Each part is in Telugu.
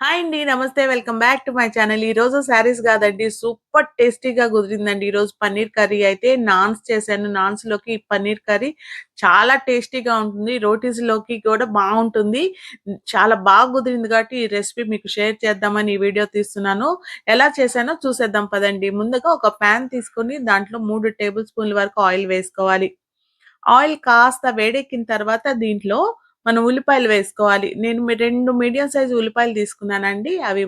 హాయ్ అండి. నమస్తే. Welcome back to my channel. ఈ రోజు శారీస్ కాదండి. సూపర్ టేస్టీగా కుదిరిందండి. ఈరోజు పన్నీర్ కర్రీ అయితే నాన్స్ చేశాను. నాన్స్‌లోకి పన్నీర్ కర్రీ చాలా టేస్టీగా ఉంటుంది. రోటీస్‌లోకి కూడా బాగుంటుంది చాలా బాగా కుదిరింది కాబట్టి ఈ రెసిపీ మీకు షేర్ చేద్దామని ఈ వీడియో తీస్తున్నాను. ఎలా చేశానో చూసేద్దాం పదండి. ముందుగా ఒక ప్యాన్ తీసుకొని దాంట్లో మూడు టేబుల్ స్పూన్ల వరకు ఆయిల్ వేసుకోవాలి. ఆయిల్ కాస్త వేడెక్కిన తర్వాత దీంట్లో మనం ఉల్లిపాయలు వేసుకోవాలి. నేను రెండు మీడియం సైజ్ ఉల్లిపాయలు తీసుకున్నానండి. అవి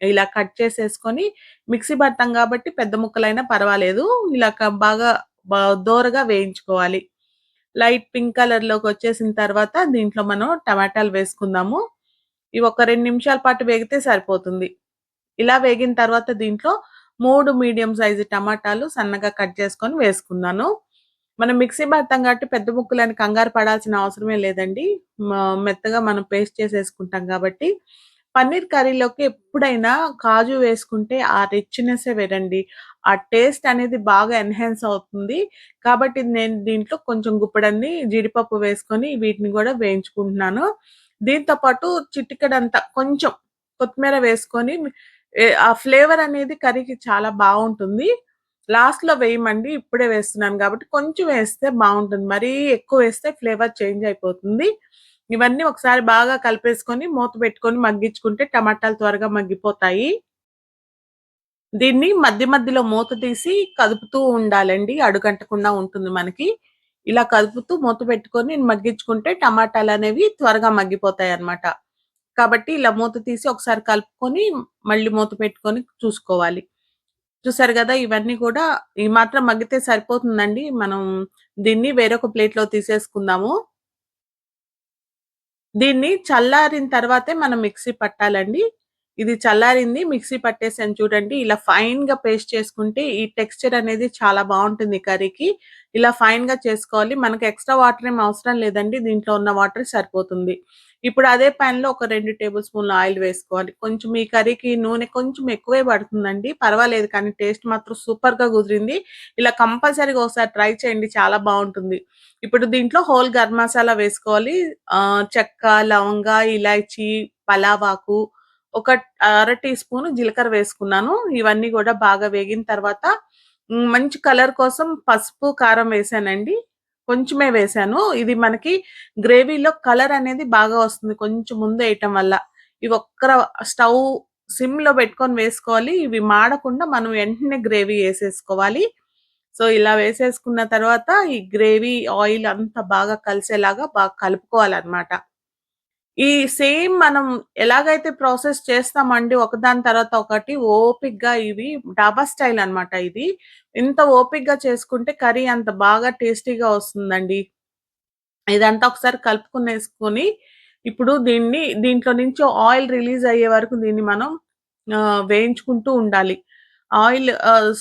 ఇలా కట్ చేసేసుకొని మిక్సీ పడతాం కాబట్టి పెద్ద ముక్కలైనా పర్వాలేదు. ఇలా బాగా దోరగా వేయించుకోవాలి. లైట్ పింక్ కలర్‌లోకి వచ్చేసిన తర్వాత దీంట్లో మనం టమాటాలు వేసుకుందాము. ఇవి ఒక రెండు నిమిషాల పాటు వేగితే సరిపోతుంది. ఇలా వేగిన తర్వాత దీంట్లో మూడు మీడియం సైజ్ టమాటాలు సన్నగా కట్ చేసుకొని వేసుకున్నాను. మనం మిక్సీ పడతాం కాబట్టి పెద్ద ముక్కలని కంగారు పడాల్సిన అవసరమే లేదండి. మ మెత్తగా మనం పేస్ట్ చేసేసుకుంటాం కాబట్టి. పన్నీర్ కర్రీలోకి ఎప్పుడైనా కాజు వేసుకుంటే ఆ రిచ్‌నెస్సే వేరండి. ఆ టేస్ట్ అనేది బాగా ఎన్హాన్స్ అవుతుంది. కాబట్టి నేను దీంట్లో కొంచెం గుప్పడన్ని జీడిపప్పు వేసుకొని వీటిని కూడా వేయించుకుంటున్నాను. దీంతో పాటు చిటికెడంత కొంచెం కొత్తిమీర వేసుకొని ఆ ఫ్లేవర్ అనేది కర్రీకి చాలా బాగుంటుంది లాస్ట్‌లో వేయమండి. ఇప్పుడే వేస్తున్నాను కాబట్టి కొంచెం వేస్తే బాగుంటుంది మరీ ఎక్కువ వేస్తే ఫ్లేవర్ చేంజ్ అయిపోతుంది. ఇవన్నీ ఒకసారి బాగా కలిపేసుకొని మూత పెట్టుకొని మగ్గించుకుంటే టమాటాలు త్వరగా మగ్గిపోతాయి. దీన్ని మధ్య మధ్యలో మూత తీసి కదుపుతూ ఉండాలండి. అడుగంటకుండా ఉంటుంది మనకి. ఇలా కదుపుతూ మూత పెట్టుకొని మగ్గించుకుంటే టమాటాలు అనేవి త్వరగా మగ్గిపోతాయి అన్నమాట కాబట్టి ఇలా మూత తీసి ఒకసారి కలుపుకొని మళ్ళీ మూత పెట్టుకొని చూసుకోవాలి. చూసారు కదా ఇవన్నీ కూడా ఈ మాత్రం మగ్గితే సరిపోతుందండి. మనం దీన్ని వేరొక ప్లేట్‌లో తీసేసుకుందాము. దీన్ని చల్లారిన తర్వాతే మనం మిక్సీ పట్టాలండి. ఇది చల్లారింది. మిక్సీ పట్టేసాను చూడండి. ఇలా ఫైన్గా పేస్ట్ చేసుకుంటే ఈ టెక్స్చర్ అనేది చాలా బాగుంటుంది కర్రీకి. ఇలా ఫైన్గా చేసుకోవాలి. మనకు ఎక్స్‌ట్రా వాటర్ ఏమి అవసరం లేదండి. దీంట్లో ఉన్న వాటర్ సరిపోతుంది. ఇప్పుడు అదే లో ఒక రెండు టేబుల్ స్పూన్ల ఆయిల్ వేసుకోవాలి. కొంచెం ఈ కర్రీకి నూనె కొంచెం ఎక్కువే పడుతుందండి. పర్వాలేదు కానీ టేస్ట్ మాత్రం సూపర్గా కుదిరింది. ఇలా కంపల్సరీగా ఒకసారి ట్రై చేయండి. చాలా బాగుంటుంది ఇప్పుడు దీంట్లో హోల్ గరం మసాలా వేసుకోవాలి. చెక్క, లవంగ, ఇలాచీ, పలావాకు, ఒక అర టీ స్పూన్ జీలకర్ర వేసుకున్నాను. ఇవన్నీ కూడా బాగా వేగిన తర్వాత మంచి కలర్ కోసం పసుపు, కారం వేసానండి కొంచెమే వేసాను ఇది మనకి గ్రేవీలో కలర్ అనేది బాగా వస్తుంది. కొంచెం ముందు వేయటం వల్ల. ఇవి ఒక్కర స్టవ్ సిమ్‌లో పెట్టుకొని వేసుకోవాలి. ఇవి మాడకుండా మనం వెంటనే గ్రేవీ వేసేసుకోవాలి సో, ఇలా వేసేసుకున్న తర్వాత ఈ గ్రేవీ, ఆయిల్ అంతా బాగా కలిసేలాగా బాగా కలుపుకోవాలన్నమాట. ఈ సేమ్ మనం ఎలాగైతే ప్రాసెస్ చేస్తామండి ఒకదాని తర్వాత ఒకటి ఓపిక్గా ఇవి డాబా స్టైల్ అన్నమాట ఇది. ఇంత ఓపిక్గా చేసుకుంటే కర్రీ అంత బాగా టేస్టీగా వస్తుందండి. ఇదంతా ఒకసారి కలుపుకునేసుకొని, ఇప్పుడు దీన్ని దీంట్లో నుంచి ఆయిల్ రిలీజ్ అయ్యే వరకు దీన్ని మనం వేయించుకుంటూ ఉండాలి. ఆయిల్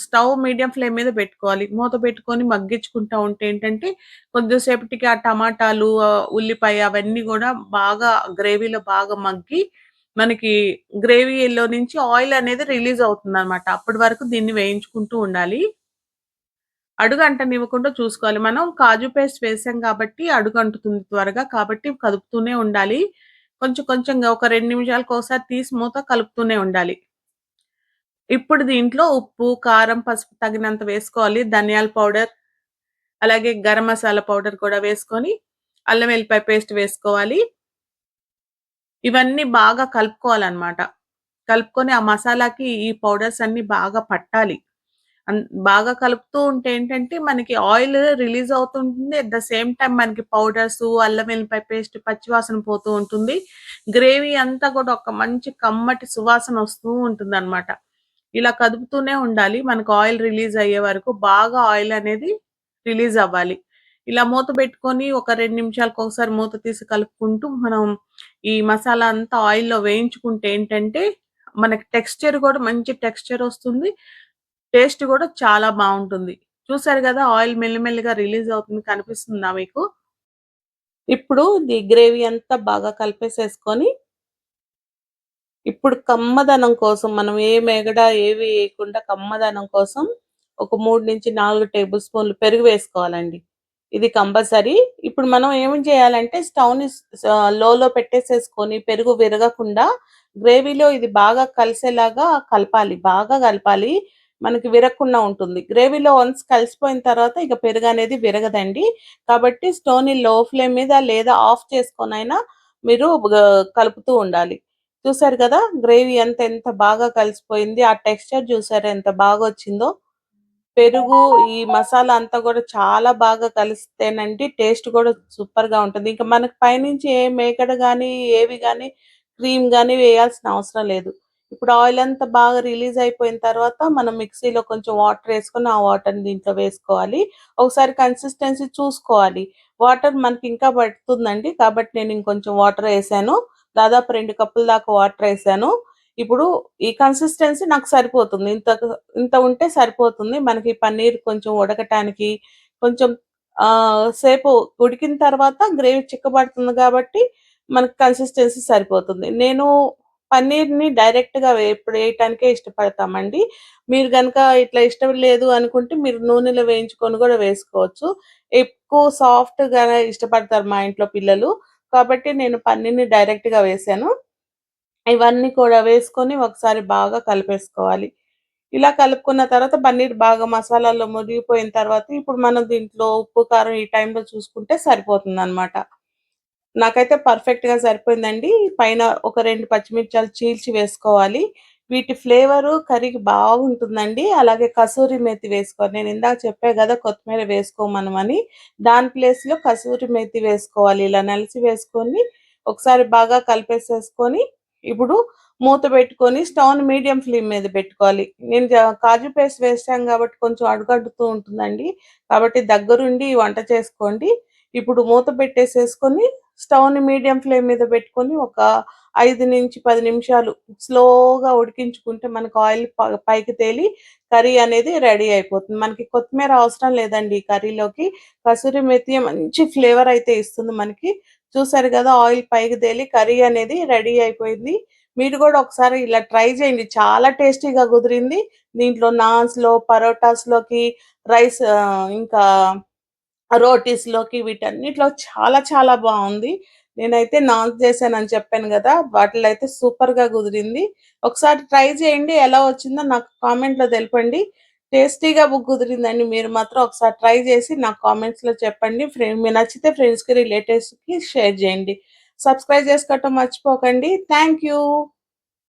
స్టవ్ మీడియం ఫ్లేమ్ మీద పెట్టుకోవాలి. మూత పెట్టుకొని మగ్గించుకుంటా ఉంటే ఏంటంటే, కొద్దిసేపటికి ఆ టమాటాలు, ఉల్లిపాయ అవన్నీ కూడా బాగా గ్రేవీలో బాగా మగ్గి, మనకి గ్రేవీలో నుంచి ఆయిల్ అనేది రిలీజ్ అవుతుంది అనమాట అప్పటి వరకు దీన్ని వేయించుకుంటూ ఉండాలి. అడుగు అంటనివ్వకుండా చూసుకోవాలి. మనం కాజు పేస్ట్ వేసాం కాబట్టి అడుగు అంటుతుంది త్వరగా. కాబట్టి కదుపుతూనే ఉండాలి. కొంచెం కొంచెంగా ఒక రెండు నిమిషాలకు ఒకసారి తీసి మూత కలుపుతూనే ఉండాలి. ఇప్పుడు దీంట్లో ఉప్పు, కారం, పసుపు తగినంత వేసుకోవాలి. ధనియాల పౌడర్, అలాగే గరం మసాలా పౌడర్ కూడా వేసుకొని, అల్లం వెల్లిపాయ పేస్ట్ వేసుకోవాలి. ఇవన్నీ బాగా కలుపుకోవాలన్నమాట. కలుపుకొని ఆ మసాలాకి ఈ పౌడర్స్ అన్ని బాగా పట్టాలి. అన్ బాగా కలుపుతూ ఉంటే ఏంటంటే, మనకి ఆయిల్ రిలీజ్ అవుతుంటుంది. అట్ ద సేమ్ టైం మనకి పౌడర్స్ అల్లం వెల్లిపాయ పేస్ట్ పచ్చివాసన పోతూ ఉంటుంది. గ్రేవీ అంతా కూడా ఒక మంచి కమ్మటి సువాసన వస్తూ ఉంటుంది అనమాట ఇలా కదుపుతూనే ఉండాలి. మనకు ఆయిల్ రిలీజ్ అయ్యే వరకు బాగా ఆయిల్ అనేది రిలీజ్ అవ్వాలి. ఇలా మూత పెట్టుకొని ఒక రెండు నిమిషాలకు ఒకసారి మూత తీసి కలుపుకుంటూ మనం ఈ మసాలా అంతా ఆయిల్‌లో వేయించుకుంటే ఏంటంటే, మనకి టెక్స్చర్ కూడా మంచి టెక్స్చర్ వస్తుంది. టేస్ట్ కూడా చాలా బాగుంటుంది చూసారు కదా ఆయిల్ మెల్లిమెల్లిగా రిలీజ్ అవుతుంది కనిపిస్తుందా మీకు? ఇప్పుడు ఈ గ్రేవీ అంతా బాగా కలిపేసేసుకొని ఇప్పుడు కమ్మదనం కోసం మనం ఏ మేగడ ఏవి వేయకుండా కమ్మదనం కోసం ఒక 3-4 టేబుల్ స్పూన్లు పెరుగు వేసుకోవాలండి. ఇది కంపల్సరీ. ఇప్పుడు మనం ఏం చేయాలంటే స్టవ్‌ని లోలో పెట్టేసేసుకొని పెరుగు విరగకుండా గ్రేవీలో ఇది బాగా కలిసేలాగా కలపాలి. బాగా కలపాలి. మనకి విరగకుండా ఉంటుంది. గ్రేవీలో వన్స్ కలిసిపోయిన తర్వాత ఇక పెరుగనేది విరగదండి. కాబట్టి స్టవ్‌ని లో ఫ్లేమ్ మీద లేదా ఆఫ్ చేసుకొనైనా మీరు కలుపుతూ ఉండాలి. చూసారు కదా! గ్రేవీ అంతా ఎంత బాగా కలిసిపోయింది. ఆ టెక్స్చర్ చూసారు ఎంత బాగా వచ్చిందో పెరుగు, ఈ మసాలా అంతా కూడా చాలా బాగా కలిస్తేనండి టేస్ట్ కూడా సూపర్గా ఉంటుంది. ఇంకా మనకు పైనుంచి ఏ మేకడ కానీ ఏవి గాని, క్రీమ్ కానీ వేయాల్సిన అవసరం లేదు. ఇప్పుడు ఆయిల్ అంతా బాగా రిలీజ్ అయిపోయిన తర్వాత మనం మిక్సీలో కొంచెం వాటర్ వేసుకొని ఆ వాటర్‌ని దీంట్లో వేసుకోవాలి. ఒకసారి కన్సిస్టెన్సీ చూసుకోవాలి. వాటర్ మనకి ఇంకా పడుతుందండి. కాబట్టి నేను ఇంకొంచెం వాటర్ వేసాను దాదాపు రెండు కప్పుల దాకా వాటర్ వేసాను ఇప్పుడు ఈ కన్సిస్టెన్సీ నాకు సరిపోతుంది. ఇంత ఇంత ఉంటే సరిపోతుంది. మనకి పన్నీర్ కొంచెం ఉడకటానికి కొంచెం సేపు ఉడికిన తర్వాత గ్రేవీ చిక్కబడుతుంది కాబట్టి మనకు కన్సిస్టెన్సీ సరిపోతుంది. నేను పన్నీర్‌ని డైరెక్ట్‌గా వేపుడు వేయటానికే ఇష్టపడతామండి. మీరు కనుక ఇట్లా ఇష్టం లేదు అనుకుంటే మీరు నూనెలో వేయించుకొని కూడా వేసుకోవచ్చు. ఎక్కువ సాఫ్ట్‌గా ఇష్టపడతారు మా ఇంట్లో పిల్లలు. కాబట్టి నేను పన్నీర్‌ని డైరెక్ట్‌గా వేసాను ఇవన్నీ కూడా వేసుకొని ఒకసారి బాగా కలిపేసుకోవాలి. ఇలా కలుపుకున్న తర్వాత పన్నీర్ బాగా మసాలాలో మురిగిపోయిన తర్వాత ఇప్పుడు మనం దీంట్లో ఉప్పు, కారం ఈ టైంలో చూసుకుంటే సరిపోతుంది అనమాట నాకైతే పర్ఫెక్ట్‌గా సరిపోయిందండి. పైన ఒక రెండు పచ్చిమిర్చాలు చీల్చి వేసుకోవాలి. వీటి ఫ్లేవరు కర్రీకి బాగుంటుందండి. అలాగే కసూరి మేతి వేసుకోవాలి. నేను ఇందాక చెప్పే కదా కొత్తిమీర వేసుకోమనమని. దాని ప్లేస్‌లో కసూరి మేతి వేసుకోవాలి. ఇలా నలిచి వేసుకొని ఒకసారి బాగా కలిపేసేసుకొని ఇప్పుడు మూత పెట్టుకొని స్టవ్‌ని మీడియం ఫ్లేమ్ మీద పెట్టుకోవాలి. నేను కాజు పేస్ట్ వేసాం కాబట్టి కొంచెం అడుగడుతూ ఉంటుందండి. కాబట్టి దగ్గరుండి వంట చేసుకోండి. ఇప్పుడు మూత పెట్టేసేసుకొని స్టవ్‌ని మీడియం ఫ్లేమ్ మీద పెట్టుకొని ఒక 5-10 నిమిషాలు స్లోగా ఉడికించుకుంటే మనకు ఆయిల్ ప పైకి తేలి కర్రీ అనేది రెడీ అయిపోతుంది. మనకి కొత్తిమీర అవసరం లేదండి ఈ కర్రీలోకి. కసూరి మెతి మంచి ఫ్లేవర్ అయితే ఇస్తుంది మనకి. చూసారు కదా ఆయిల్ పైకి తేలి కర్రీ అనేది రెడీ అయిపోయింది. మీరు కూడా ఒకసారి ఇలా ట్రై చేయండి. చాలా టేస్టీగా కుదిరింది. దీంట్లో నాన్స్‌లో, పరోటాస్‌లోకి, రైస్ ఇంకా రోటీస్‌లోకి వీటన్నిటిలో చాలా చాలా బాగుంది నేనైతే నాన్స్ చేశానని చెప్పాను కదా వాటిలో అయితే సూపర్‌గా కుదిరింది. ఒకసారి ట్రై చేయండి. ఎలా వచ్చిందో నాకు కామెంట్‌లో తెలపండి. టేస్టీగా కుదిరిందండి. మీరు మాత్రం ఒకసారి ట్రై చేసి నాకు కామెంట్స్‌లో చెప్పండి. ఫ్రెండ్ మీకు నచ్చితే ఫ్రెండ్స్‌కి, రిలేటివ్స్‌కి షేర్ చేయండి. సబ్స్క్రైబ్ చేసుకోవటం మర్చిపోకండి. Thank you.